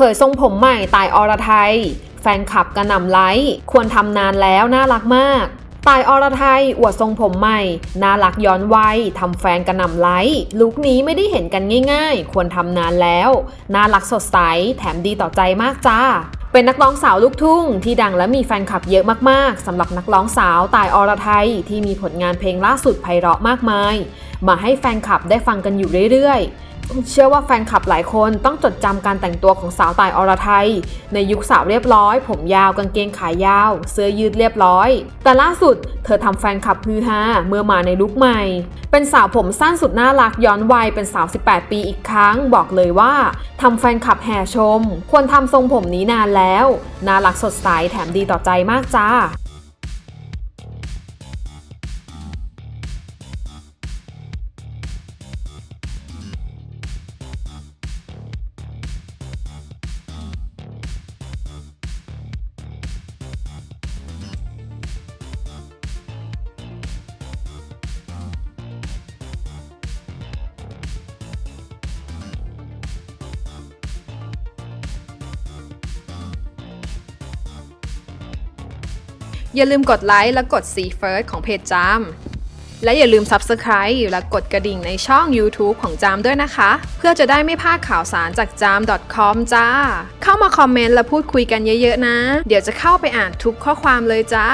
ผยทรงผมใหม่ตายอรไทย แฟนคลับกระหน่ำไลค์ควรทำนานแล้วน่ารักมาก ตายอรไทยอวดทรงผมใหม่ น่ารักย้อนวัยทำแฟนกระหน่ำไลค์ลุคนี้ไม่ได้เห็นกันง่ายๆ ควรทำนานแล้ว น่ารักสดใส แถมดีต่อใจมากจ้าเป็นนักร้องสาวลูกทุ่งที่ดังและมีแฟนคลับเยอะมากๆสำหรับนักร้องสาวตายอรไทยที่มีผลงานเพลงล่าสุดไพเราะมากมาย มาให้แฟนคลับได้ฟังกันอยู่เรื่อยๆ เชื่อว่าแฟนคลับหลายคนต้องจดจำการแต่งตัวของสาวตายอรไทย ในยุคสาวเรียบร้อย ผมยาวกางเกงขายาว เสื้อยืดเรียบร้อย แต่ล่าสุดเธอทำแฟนคลับฮือฮาเมื่อมาในลุคใหม่ เป็นสาวผมสั้นสุดน่ารักย้อนวัยเป็นสาว18 ปีอีกครั้ง บอกเลยว่าทำแฟนคลับแห่ชม ควรทำทรงผมนี้นานแล้ว น่ารักสดใสแถมดีต่อใจมากจ้า อย่าลืมกดไลค์และกด See First ของเพจจามและอย่าลืม Subscribe และกดกระดิ่งในช่อง YouTube ของจามด้วยนะคะ เพื่อจะได้ไม่พลาดข่าวสารจากจาม .com จ้า เข้ามาคอมเมนต์และพูดคุยกันเยอะๆนะ เดี๋ยวจะเข้าไปอ่านทุกข้อความเลยจ้า